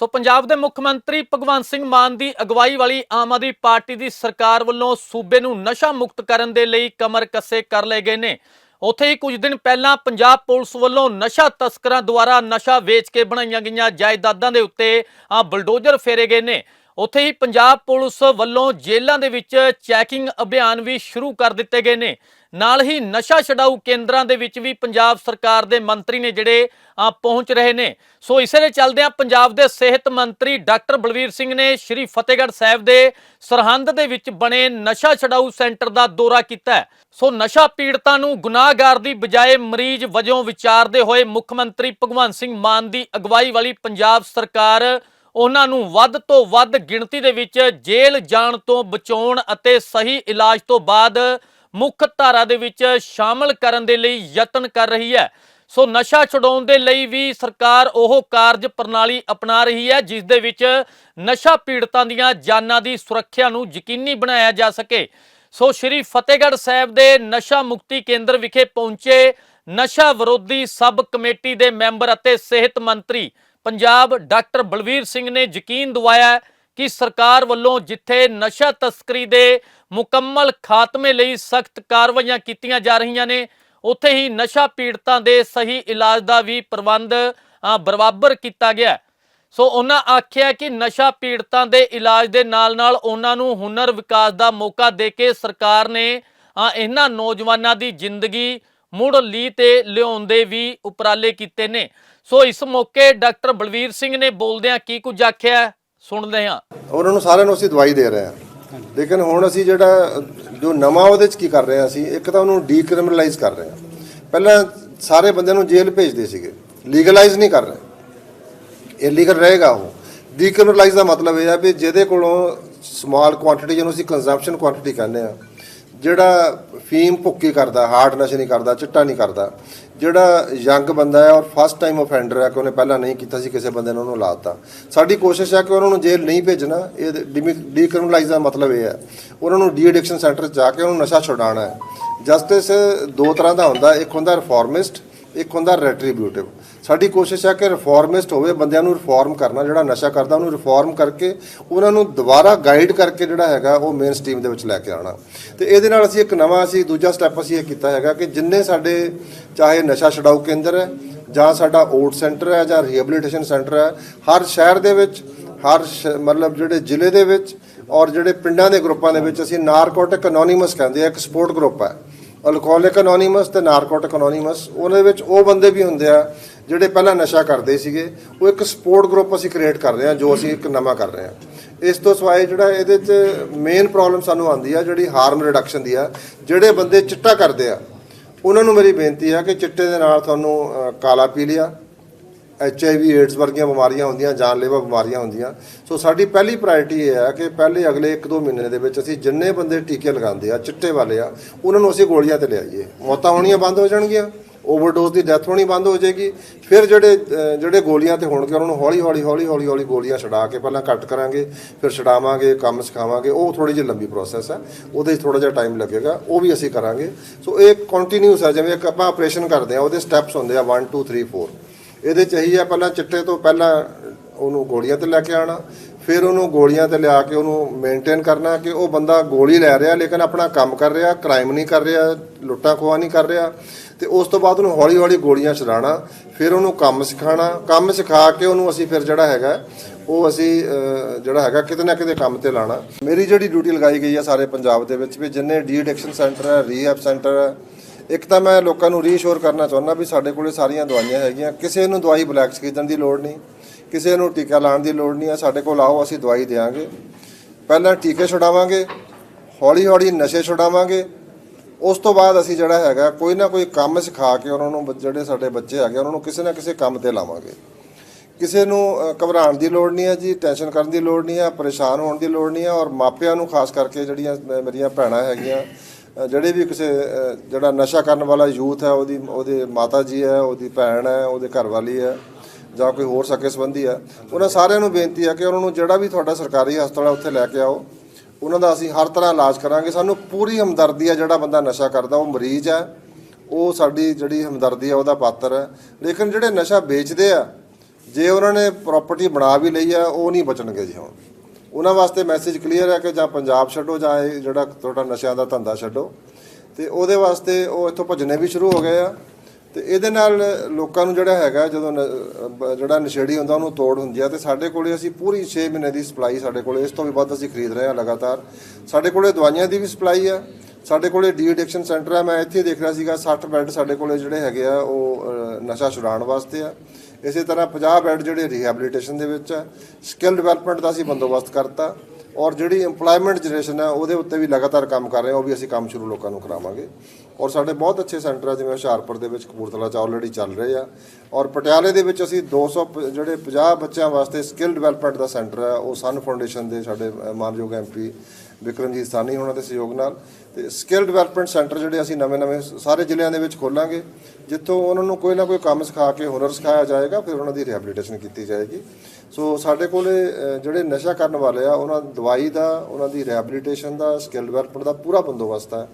ਸੋ ਪੰਜਾਬ ਦੇ ਮੁੱਖ ਮੰਤਰੀ ਭਗਵੰਤ ਸਿੰਘ ਮਾਨ ਦੀ ਅਗਵਾਈ ਵਾਲੀ ਆਮ ਆਦਮੀ ਪਾਰਟੀ ਦੀ ਸਰਕਾਰ ਵੱਲੋਂ ਸੂਬੇ ਨੂੰ ਨਸ਼ਾ ਮੁਕਤ ਕਰਨ ਦੇ ਲਈ ਕਮਰ ਕੱਸੇ ਕਰ ਲਏ ਗਏ ਨੇ। ਉੱਥੇ ਹੀ ਕੁਝ ਦਿਨ ਪਹਿਲਾਂ ਪੰਜਾਬ ਪੁਲਿਸ ਵੱਲੋਂ ਨਸ਼ਾ ਤਸਕਰਾਂ ਦੁਆਰਾ ਨਸ਼ਾ ਵੇਚ ਕੇ ਬਣਾਈਆਂ ਗਈਆਂ ਜਾਇਦਾਦਾਂ ਦੇ ਉੱਤੇ ਆ ਬਲਡੋਜ਼ਰ ਫੇਰੇ ਗਏ ਨੇ। ਉੱਥੇ ਹੀ ਪੰਜਾਬ ਪੁਲਿਸ ਵੱਲੋਂ ਜੇਲ੍ਹਾਂ ਦੇ ਵਿੱਚ ਚੈਕਿੰਗ ਅਭਿਆਨ ਵੀ ਸ਼ੁਰੂ ਕਰ ਦਿੱਤੇ ਗਏ ਨੇ। ਨਾਲ ਹੀ ਨਸ਼ਾ ਛਡਾਊ ਕੇਂਦਰਾਂ ਦੇ ਵਿੱਚ ਵੀ ਪੰਜਾਬ ਸਰਕਾਰ ਦੇ ਮੰਤਰੀ ਨੇ ਜਿਹੜੇ ਆ ਪਹੁੰਚ ਰਹੇ ਨੇ। ਸੋ ਇਸੇ ਦੇ ਚੱਲਦਿਆਂ ਪੰਜਾਬ ਦੇ ਸਿਹਤ ਮੰਤਰੀ ਡਾਕਟਰ ਬਲਵੀਰ ਸਿੰਘ ਨੇ ਸ਼੍ਰੀ ਫਤਿਹਗੜ੍ਹ ਸਾਹਿਬ ਦੇ ਸਰਹੰਦ ਦੇ ਵਿੱਚ ਬਣੇ ਨਸ਼ਾ ਛਡਾਊ ਸੈਂਟਰ ਦਾ ਦੌਰਾ ਕੀਤਾ ਸੋ ਨਸ਼ਾ ਪੀੜਤਾਂ ਨੂੰ ਗੁਨਾਹਗਾਰ ਦੀ ਬਜਾਏ ਮਰੀਜ਼ ਵਜੋਂ ਵਿਚਾਰਦੇ ਹੋਏ ਮੁੱਖ ਮੰਤਰੀ ਭਗਵੰਤ ਸਿੰਘ ਮਾਨ ਦੀ ਅਗਵਾਈ ਵਾਲੀ ਪੰਜਾਬ ਸਰਕਾਰ ਉਹਨਾਂ ਨੂੰ ਵੱਧ ਤੋਂ ਵੱਧ ਗਿਣਤੀ ਦੇ ਵਿੱਚ ਜੇਲ੍ਹ ਜਾਣ ਤੋਂ ਬਚਾਉਣ ਅਤੇ ਸਹੀ ਇਲਾਜ ਤੋਂ ਬਾਅਦ ਮੁੱਖ ਧਾਰਾ ਦੇ ਵਿੱਚ ਸ਼ਾਮਲ ਕਰਨ ਦੇ ਲਈ ਯਤਨ ਕਰ ਰਹੀ ਹੈ। ਸੋ ਨਸ਼ਾ ਛੁਡਾਉਣ ਦੇ ਲਈ ਵੀ ਸਰਕਾਰ ਉਹ ਕਾਰਜ ਪ੍ਰਣਾਲੀ ਅਪਣਾ ਰਹੀ ਹੈ, ਜਿਸ ਦੇ ਵਿੱਚ ਨਸ਼ਾ ਪੀੜਤਾਂ ਦੀਆਂ ਜਾਨਾਂ ਦੀ ਸੁਰੱਖਿਆ ਨੂੰ ਯਕੀਨੀ ਬਣਾਇਆ ਜਾ ਸਕੇ। ਸੋ ਸ਼੍ਰੀ ਫਤਿਹਗੜ੍ਹ ਸਾਹਿਬ ਦੇ ਨਸ਼ਾ ਮੁਕਤੀ ਕੇਂਦਰ ਵਿਖੇ ਪਹੁੰਚੇ ਨਸ਼ਾ ਵਿਰੋਧੀ ਸਬ ਕਮੇਟੀ ਦੇ ਮੈਂਬਰ ਅਤੇ ਸਿਹਤ ਮੰਤਰੀ ਪੰਜਾਬ ਡਾਕਟਰ ਬਲਵੀਰ ਸਿੰਘ ਨੇ ਯਕੀਨ ਦਿਵਾਇਆ ਕਿ ਸਰਕਾਰ ਵੱਲੋਂ ਜਿੱਥੇ ਨਸ਼ਾ ਤਸਕਰੀ ਦੇ ਮੁਕੰਮਲ ਖਾਤਮੇ ਲਈ ਸਖਤ ਕਾਰਵਾਈਆਂ ਕੀਤੀਆਂ ਜਾ ਰਹੀਆਂ ਨੇ, ਉੱਥੇ ਹੀ ਨਸ਼ਾ ਪੀੜਤਾਂ ਦੇ ਸਹੀ ਇਲਾਜ ਦਾ ਵੀ ਪ੍ਰਬੰਧ ਬਰਾਬਰ ਕੀਤਾ ਗਿਆ ਸੋ ਉਹਨਾਂ ਆਖਿਆ ਕਿ ਨਸ਼ਾ ਪੀੜਤਾਂ ਦੇ ਇਲਾਜ ਦੇ ਨਾਲ-ਨਾਲ ਉਹਨਾਂ ਨੂੰ ਹੁਨਰ ਵਿਕਾਸ ਦਾ ਮੌਕਾ ਦੇ ਕੇ ਸਰਕਾਰ ਨੇ ਇਹਨਾਂ ਨੌਜਵਾਨਾਂ ਦੀ ਜ਼ਿੰਦਗੀ ਮੁੜ ਲੀ ਤੇ ਲਿਆਉਣ ਦੇ ਵੀ ਉਪਰਾਲੇ ਕੀਤੇ ਨੇ। ਸੋ ਇਸ ਮੌਕੇ ਡਾਕਟਰ ਬਲਵੀਰ ਸਿੰਘ ਨੇ ਬੋਲਦਿਆਂ ਕੀ ਕੁਝ ਆਖਿਆ? ਸੁਣਦੇ ਹਾਂ। ਉਹਨਾਂ ਨੂੰ ਸਾਰਿਆਂ ਨੂੰ ਅਸੀਂ ਦਵਾਈ ਦੇ ਰਹੇ ਹਾਂ। ਲੇਕਿਨ ਹੁਣ ਅਸੀਂ ਜਿਹੜਾ, ਜੋ ਨਵਾਂ ਉਹਦੇ ਚ ਕੀ ਕਰ ਰਹੇ ਹਾਂ ਅਸੀਂ, ਇੱਕ ਤਾਂ ਉਹਨੂੰ ਡੀਕ੍ਰਿਮੀਨਲਾਈਜ਼ ਕਰ ਰਹੇ ਹਾਂ। ਪਹਿਲਾਂ ਸਾਰੇ ਬੰਦਿਆਂ ਨੂੰ ਜੇਲ੍ਹ ਭੇਜਦੇ ਸੀਗੇ। ਲੀਗਲਾਈਜ਼ ਨਹੀਂ ਕਰ ਰਹੇ। ਇਲੀਗਲ ਰਹੇਗਾ ਉਹ। ਡੀਕ੍ਰਿਮੀਨਲਾਈਜ਼ ਦਾ ਮਤਲਬ ਇਹ ਹੈ ਵੀ ਜਿਹਦੇ ਕੋਲੋਂ ਸਮਾਲ ਕੁਆਂਟੀਟੀ ਜਿਹਨੂੰ ਅਸੀਂ ਕੰਜ਼ੰਪਸ਼ਨ ਕੁਆਂਟੀਟੀ ਕਹਿੰਦੇ ਆ ਜਿਹੜਾ ਫੀਮ ਭੁੱਕੀ ਕਰਦਾ ਹਾਰਡ ਨਸ਼ੇ ਨਹੀਂ ਕਰਦਾ, ਚਿੱਟਾ ਨਹੀਂ ਕਰਦਾ, ਜਿਹੜਾ ਯੰਗ ਬੰਦਾ ਹੈ ਔਰ ਫਸਟ ਟਾਈਮ ਆਫੈਂਡਰ ਹੈ, ਕਿ ਉਹਨੇ ਪਹਿਲਾਂ ਨਹੀਂ ਕੀਤਾ ਸੀ, ਕਿਸੇ ਬੰਦੇ ਨੇ ਉਹਨੂੰ ਲਾਤਾ ਸਾਡੀ ਕੋਸ਼ਿਸ਼ ਹੈ ਕਿ ਉਹਨਾਂ ਨੂੰ ਜੇਲ੍ਹ ਨਹੀਂ ਭੇਜਣਾ। ਇਹ ਡੀਕ੍ਰਿਮੀਨਲਾਈਜ਼ ਦਾ ਮਤਲਬ ਇਹ ਹੈ। ਉਹਨਾਂ ਨੂੰ ਡੀ ਐਡਿਕਸ਼ਨ ਸੈਂਟਰ 'ਚ ਜਾ ਕੇ ਉਹਨੂੰ ਨਸ਼ਾ ਛੁਡਾਉਣਾ ਹੈ। ਜਸਟਿਸ ਦੋ ਤਰ੍ਹਾਂ ਦਾ ਹੁੰਦਾ, ਇੱਕ ਹੁੰਦਾ ਰਿਫਾਰਮਿਸਟ ਇੱਕ ਹੁੰਦਾ ਰੈਟਰੀਬਿਊਟਿਵ ਸਾਡੀ ਕੋਸ਼ਿਸ਼ ਹੈ ਕਿ ਰਿਫਾਰਮਿਸਟ ਹੋਵੇ, ਬੰਦਿਆਂ ਨੂੰ ਰਿਫਾਰਮ ਕਰਨਾ, ਜਿਹੜਾ ਨਸ਼ਾ ਕਰਦਾ, ਉਹਨੂੰ ਰਿਫਾਰਮ ਕਰਕੇ ਉਹਨਾਂ ਨੂੰ ਦੁਬਾਰਾ ਗਾਈਡ ਕਰਕੇ ਜਿਹੜਾ ਹੈਗਾ, ਉਹ ਮੇਨ ਸਟ੍ਰੀਮ ਦੇ ਵਿੱਚ ਲੈ ਕੇ ਆਉਣਾ। ਤੇ ਇਹਦੇ ਨਾਲ ਅਸੀਂ ਇੱਕ ਨਵਾਂ ਅਸੀਂ, ਦੂਜਾ ਸਟੈਪ ਅਸੀਂ ਇਹ ਕੀਤਾ ਹੈਗਾ ਕਿ ਜਿੰਨੇ ਸਾਡੇ, ਚਾਹੇ ਨਸ਼ਾ ਛਡਾਊ ਕੇਂਦਰ ਹੈ, ਜਾਂ ਸਾਡਾ ਓਟ ਸੈਂਟਰ ਹੈ, ਜਾਂ ਰੀਹੈਬਿਲਿਟੇਸ਼ਨ ਸੈਂਟਰ ਹੈ, ਹਰ ਸ਼ਹਿਰ ਦੇ ਵਿੱਚ, ਹਰ ਸ਼- ਮਤਲਬ ਜਿਹੜੇ ਜ਼ਿਲ੍ਹੇ ਦੇ ਵਿੱਚ ਔਰ ਜਿਹੜੇ ਪਿੰਡਾਂ ਦੇ ਗਰੁੱਪਾਂ ਦੇ ਵਿੱਚ ਅਸੀਂ ਨਾਰਕੋਟਿਕ ਅਨੋਨਿਮਸ ਕਹਿੰਦੇ ਆ, ਇੱਕ ਸਪੋਰਟ ਗਰੁੱਪ ਹੈ। ਅਲਕੋਹਲਿਕ ਅਨੋਨਿਮਸ ਤੇ ਨਾਰਕੋਟਿਕ ਅਨੋਨਿਮਸ, ਉਹਦੇ ਵਿੱਚ ਉਹ ਬੰਦੇ ਵੀ ਹੁੰਦੇ ਆ ਜਿਹੜੇ ਪਹਿਲਾਂ ਨਸ਼ਾ ਕਰਦੇ ਸੀਗੇ, ਉਹ ਇੱਕ ਸਪੋਰਟ ਗਰੁੱਪ ਅਸੀਂ ਕ੍ਰੀਏਟ ਕਰ ਰਹੇ ਹਾਂ, ਜੋ ਅਸੀਂ ਇੱਕ ਨਵਾਂ ਕਰ ਰਹੇ ਹਾਂ। ਇਸ ਤੋਂ ਸਿਵਾਏ ਜਿਹੜਾ ਇਹਦੇ 'ਚ ਮੇਨ ਪ੍ਰੋਬਲਮ ਸਾਨੂੰ ਆਉਂਦੀ ਆ, ਜਿਹੜੀ ਹਾਰਮ ਰਿਡਕਸ਼ਨ ਦੀ ਆ, ਜਿਹੜੇ ਬੰਦੇ ਚਿੱਟਾ ਕਰਦੇ ਆ, ਉਹਨਾਂ ਨੂੰ ਮੇਰੀ ਬੇਨਤੀ ਆ ਕਿ ਚਿੱਟੇ ਦੇ ਨਾਲ ਤੁਹਾਨੂੰ ਕਾਲਾ ਪੀ ਲਿਆ ਐਚ ਆਈ ਵੀ ਏਡਸ ਵਰਗੀਆਂ ਬਿਮਾਰੀਆਂ ਹੁੰਦੀਆਂ ਜਾਨਲੇਵਾ ਬਿਮਾਰੀਆਂ ਹੁੰਦੀਆਂ। ਸੋ ਸਾਡੀ ਪਹਿਲੀ ਪ੍ਰਾਇੋਰਟੀ ਇਹ ਹੈ ਕਿ ਪਹਿਲੇ ਅਗਲੇ 1-2 ਮਹੀਨੇ ਦੇ ਵਿੱਚ ਅਸੀਂ ਜਿੰਨੇ ਬੰਦੇ ਟੀਕੇ ਲਗਾਉਂਦੇ ਆ, ਚਿੱਟੇ ਵਾਲੇ ਆ, ਉਹਨਾਂ ਨੂੰ ਅਸੀਂ ਗੋਲੀਆਂ ਤੇ ਲਿਆਈਏ। ਮੌਤਾਂ ਹੋਣੀਆਂ ਬੰਦ ਹੋ ਜਾਣਗੀਆਂ ਓਵਰਡੋਜ਼ ਦੀ ਡੈਥ ਹੋਣੀ ਬੰਦ ਹੋ ਜਾਏਗੀ। ਫਿਰ ਜਿਹੜੇ ਜਿਹੜੇ ਗੋਲੀਆਂ ਤੇ ਹੋਣਗੇ, ਉਹਨਾਂ ਨੂੰ ਹੌਲੀ ਹੌਲੀ ਹੌਲੀ ਹੌਲੀ ਹੌਲੀ ਗੋਲੀਆਂ ਛਡਾ ਕੇ ਪਹਿਲਾਂ ਕੱਟ ਕਰਾਂਗੇ, ਫਿਰ ਛਡਾਵਾਂਗੇ, ਕੰਮ ਸਿਖਾਵਾਂਗੇ। ਉਹ ਥੋੜੀ ਜਿਹੀ ਲੰਬੀ ਪ੍ਰੋਸੈਸ ਹੈ, ਉਹਦੇ 'ਚ ਥੋੜਾ ਜਿਹਾ ਟਾਈਮ ਲੱਗੇਗਾ, ਉਹ ਵੀ ਅਸੀਂ ਕਰਾਂਗੇ। ਸੋ ਇਹ ਕੰਟੀਨਿਊਸ ਹੈ, ਜਿਵੇਂ ਇੱਕ ਆਪਾਂ ਆਪਰੇਸ਼ਨ ਕਰਦੇ ਆ ਉਹਦੇ ਸਟੈਪਸ ਹੁੰਦੇ ਆ 1 2 3 4 ਇਹਦੇ ਚ ਇਹੀ ਆ, ਪਹਿਲਾਂ ਚਿੱਟੇ ਤੋਂ ਪਹਿਲਾਂ ਉਹਨੂੰ ਗੋਲੀਆਂ ਤੇ ਲੈ ਕੇ ਆਣਾ ਫਿਰ ਉਹਨੂੰ ਗੋਲੀਆਂ ਤੇ ਲਿਆ ਕੇ ਉਹਨੂੰ ਮੇਨਟੇਨ ਕਰਨਾ ਕਿ ਉਹ ਬੰਦਾ ਗੋਲੀ ਲੈ ਰਿਹਾ, ਲੇਕਿਨ ਆਪਣਾ ਕੰਮ ਕਰ ਰਿਹਾ ਕ੍ਰਾਈਮ ਨਹੀਂ ਕਰ ਰਿਹਾ, ਲੁੱਟਾਂ ਖੋਹਾਂ ਨਹੀਂ ਕਰ ਰਿਹਾ, ਤੇ ਉਸ ਤੋਂ ਬਾਅਦ ਉਹਨੂੰ ਹੌਲੀ ਹੌਲੀ ਗੋਲੀਆਂ ਛਡਾਣਾ ਫਿਰ ਉਹਨੂੰ ਕੰਮ ਸਿਖਾਣਾ ਕੰਮ ਸਿਖਾ ਕੇ ਉਹਨੂੰ ਅਸੀਂ ਫਿਰ ਜਿਹੜਾ ਹੈਗਾ, ਉਹ ਅਸੀਂ ਜਿਹੜਾ ਹੈਗਾ ਕਿਤੇ ਨਾ ਕਿਤੇ ਕੰਮ ਤੇ ਲਾਣਾ ਮੇਰੀ ਜਿਹੜੀ ਡਿਊਟੀ ਲਗਾਈ ਗਈ ਹੈ ਸਾਰੇ ਪੰਜਾਬ ਦੇ ਵਿੱਚ ਵੀ, ਜਿੰਨੇ ਡੀ ਐਡਿਕਸ਼ਨ ਸੈਂਟਰ ਹੈ ਰੀਹੈਬ ਸੈਂਟਰ ਹੈ ਇੱਕ ਤਾਂ ਮੈਂ ਲੋਕਾਂ ਨੂੰ ਰੀਸ਼ੋਰ ਕਰਨਾ ਚਾਹੁੰਦਾ ਵੀ ਸਾਡੇ ਕੋਲੇ ਸਾਰੀਆਂ ਦਵਾਈਆਂ ਹੈਗੀਆਂ। ਕਿਸੇ ਨੂੰ ਦਵਾਈ ਬਲੈਕ ਖਰੀਦਣ ਦੀ ਲੋੜ ਨਹੀਂ, ਕਿਸੇ ਨੂੰ ਟੀਕਾ ਲਾਉਣ ਦੀ ਲੋੜ ਨਹੀਂ, ਆ ਸਾਡੇ ਕੋਲ ਆਓ, ਅਸੀਂ ਦਵਾਈ ਦੇਵਾਂਗੇ ਪਹਿਲਾਂ ਟੀਕੇ ਛੁਡਾਵਾਂਗੇ ਹੌਲੀ ਹੌਲੀ ਨਸ਼ੇ ਛੁਡਾਵਾਂਗੇ। ਉਸ ਤੋਂ ਬਾਅਦ ਅਸੀਂ ਜਿਹੜਾ ਹੈਗਾ, ਕੋਈ ਨਾ ਕੋਈ ਕੰਮ ਸਿਖਾ ਕੇ ਉਹਨਾਂ ਨੂੰ ਬ- ਜਿਹੜੇ ਸਾਡੇ ਬੱਚੇ ਹੈਗੇ, ਉਹਨਾਂ ਨੂੰ ਕਿਸੇ ਨਾ ਕਿਸੇ ਕੰਮ ਤੇ ਲਾਵਾਂਗੇ। ਕਿਸੇ ਨੂੰ ਘਬਰਾਉਣ ਦੀ ਲੋੜ ਨਹੀਂ ਹੈ ਜੀ ਟੈਨਸ਼ਨ ਕਰਨ ਦੀ ਲੋੜ ਨਹੀਂ ਹੈ, ਪਰੇਸ਼ਾਨ ਹੋਣ ਦੀ ਲੋੜ ਨਹੀਂ ਹੈ ਔਰ ਮਾਪਿਆਂ ਨੂੰ ਖਾਸ ਕਰਕੇ ਜਿਹੜੀਆਂ ਮ- ਮੇਰੀਆਂ ਭੈਣਾਂ ਹੈਗੀਆਂ ਜਿਹੜੇ ਵੀ ਕਿਸੇ ਜਿਹੜਾ ਨਸ਼ਾ ਕਰਨ ਵਾਲਾ ਯੂਥ ਹੈ, ਉਹਦੀ, ਉਹਦੇ ਮਾਤਾ ਜੀ ਹੈ, ਉਹਦੀ ਭੈਣ ਹੈ, ਉਹਦੇ ਘਰ ਵਾਲੀ ਹੈ ਜਾਂ ਕੋਈ ਹੋਰ ਸਕੇ ਸੰਬੰਧੀ ਹੈ, ਉਹਨਾਂ ਸਾਰਿਆਂ ਨੂੰ ਬੇਨਤੀ ਹੈ ਕਿ ਉਹਨਾਂ ਨੂੰ ਜਿਹੜਾ ਵੀ ਤੁਹਾਡਾ ਸਰਕਾਰੀ ਹਸਪਤਾਲ ਹੈ, ਉੱਥੇ ਲੈ ਕੇ ਆਓ। ਉਹਨਾਂ ਦਾ ਅਸੀਂ ਹਰ ਤਰ੍ਹਾਂ ਇਲਾਜ ਕਰਾਂਗੇ। ਸਾਨੂੰ ਪੂਰੀ ਹਮਦਰਦੀ ਹੈ ਜਿਹੜਾ ਬੰਦਾ ਨਸ਼ਾ ਕਰਦਾ, ਉਹ ਮਰੀਜ਼ ਹੈ। ਉਹ ਸਾਡੀ ਜਿਹੜੀ ਹਮਦਰਦੀ ਹੈ, ਉਹਦਾ ਪਾਤਰ ਹੈ। ਲੇਕਿਨ ਜਿਹੜੇ ਨਸ਼ਾ ਵੇਚਦੇ ਆ ਜੇ ਉਹਨਾਂ ਨੇ ਪ੍ਰਾਪਰਟੀ ਬਣਾ ਵੀ ਲਈ ਆ, ਉਹ ਨਹੀਂ ਬਚਣਗੇ ਜੀ ਹੁਣ। ਉਹਨਾਂ ਵਾਸਤੇ ਮੈਸੇਜ ਕਲੀਅਰ ਹੈ ਕਿ ਜਾਂ ਪੰਜਾਬ ਛੱਡੋ ਜਾਂ ਇਹ ਜਿਹੜਾ ਤੁਹਾਡਾ ਨਸ਼ਿਆਂ ਦਾ ਧੰਦਾ ਛੱਡੋ। ਤੇ ਉਹਦੇ ਵਾਸਤੇ ਉਹ ਇੱਥੋਂ ਭੱਜਣੇ ਵੀ ਸ਼ੁਰੂ ਹੋ ਗਏ ਆ। ਤੇ ਇਹਦੇ ਨਾਲ ਲੋਕਾਂ ਨੂੰ ਜਿਹੜਾ ਹੈਗਾ, ਜਦੋਂ ਨ- ਜਿਹੜਾ ਨਸ਼ੇੜੀ ਹੁੰਦਾ, ਉਹਨੂੰ ਤੋੜ ਹੁੰਦੀ ਆ। ਤੇ ਸਾਡੇ ਕੋਲੇ ਅਸੀਂ ਪੂਰੀ 6 ਮਹੀਨੇ ਦੀ ਸਪਲਾਈ ਸਾਡੇ ਕੋਲੇ, ਇਸ ਤੋਂ ਵੀ ਵੱਧ ਅਸੀਂ ਖਰੀਦ ਰਹੇ ਹਾਂ ਲਗਾਤਾਰ। ਸਾਡੇ ਕੋਲੇ ਦਵਾਈਆਂ ਦੀ ਵੀ ਸਪਲਾਈ ਆ। ਸਾਡੇ ਕੋਲੇ ਡੀ ਐਡਿਕਸ਼ਨ ਸੈਂਟਰ ਆ। ਮੈਂ ਇੱਥੇ ਦੇਖ ਰਿਹਾ ਸੀਗਾ 60 ਬੈੱਡ ਸਾਡੇ ਕੋਲੇ ਜਿਹੜੇ ਹੈਗੇ ਆ, ਉਹ ਨਸ਼ਾ ਛੁਡਾਉਣ ਵਾਸਤੇ ਆ। ਇਸੇ ਤਰ੍ਹਾਂ 50 ਬੈੱਡ ਜਿਹੜੇ ਰਿਹੈਬਿਲਿਟੇਸ਼ਨ ਦੇ ਵਿੱਚ ਆ ਸਕਿੱਲ ਡਿਵੈਲਪਮੈਂਟ ਦਾ ਅਸੀਂ ਬੰਦੋਬਸਤ ਕਰਤਾ ਔਰ ਜਿਹੜੀ EMPLOYMENT ਜਨਰੇਸ਼ਨ ਹੈ ਉਹਦੇ ਉੱਤੇ ਵੀ ਲਗਾਤਾਰ ਕੰਮ ਕਰ ਰਹੇ ਹਾਂ ਉਹ ਵੀ ਅਸੀਂ ਕੰਮ ਸ਼ੁਰੂ ਲੋਕਾਂ ਨੂੰ ਕਰਾਵਾਂਗੇ। ਔਰ ਸਾਡੇ ਬਹੁਤ ਅੱਛੇ ਸੈਂਟਰ ਆ ਜਿਵੇਂ ਹੁਸ਼ਿਆਰਪੁਰ ਦੇ ਵਿੱਚ ਕਪੂਰਥਲਾ ਚ ਆਲਰੇਡੀ ਚੱਲ ਰਹੇ ਆ। ਔਰ ਪਟਿਆਲੇ ਦੇ ਵਿੱਚ ਅਸੀਂ 200 ਪ- ਜਿਹੜੇ 50 ਬੱਚਿਆਂ ਵਾਸਤੇ ਸਕਿੱਲ ਡਿਵੈਲਪਮੈਂਟ ਦਾ ਸੈਂਟਰ ਹੈ ਉਹ ਸਨ ਫਾਊਂਡੇਸ਼ਨ ਦੇ ਸਾਡੇ ਅ, ਮਾਨਯੋਗ ਐਮਪੀ ਵਿਕਰਮਜੀਤ ਸਾਨੀ ਉਹਨਾਂ ਦੇ ਸਹਿਯੋਗ ਨਾਲ ਤੇ ਸਕਿੱਲ ਡਿਵੈਲਪਮੈਂਟ ਸੈਂਟਰ ਜਿਹੜੇ ਅਸੀਂ ਨਵੇਂ-ਨਵੇਂ ਸਾਰੇ ਜ਼ਿਲ੍ਹਿਆਂ ਦੇ ਵਿੱਚ ਖੋਲਾਂਗੇ, ਜਿੱਥੋਂ ਉਹਨਾਂ ਨੂੰ ਕੋਈ ਨਾ ਕੋਈ ਕੰਮ ਸਿਖਾ ਕੇ ਹੁਨਰ ਸਿਖਾਇਆ ਜਾਏਗਾ, ਫਿਰ ਉਹਨਾਂ ਦੀ ਰਿਹੈਬਿਲਿਟੇਸ਼ਨ ਕੀਤੀ ਜਾਏਗੀ। ਸੋ ਸਾਡੇ ਕੋਲੇ ਜਿਹੜੇ ਨਸ਼ਾ ਕਰਨ ਵਾਲੇ ਆ, ਉਹਨਾਂ ਦਵਾਈ ਦਾ, ਉਹਨਾਂ ਦੀ ਰਿਹੈਬਿਲਿਟੇਸ਼ਨ ਦਾ ਸਕਿੱਲ ਡਿਵੈਲਪਮੈਂਟ ਦਾ ਪੂਰਾ ਬੰਦੋਬਸਤ ਹੈ।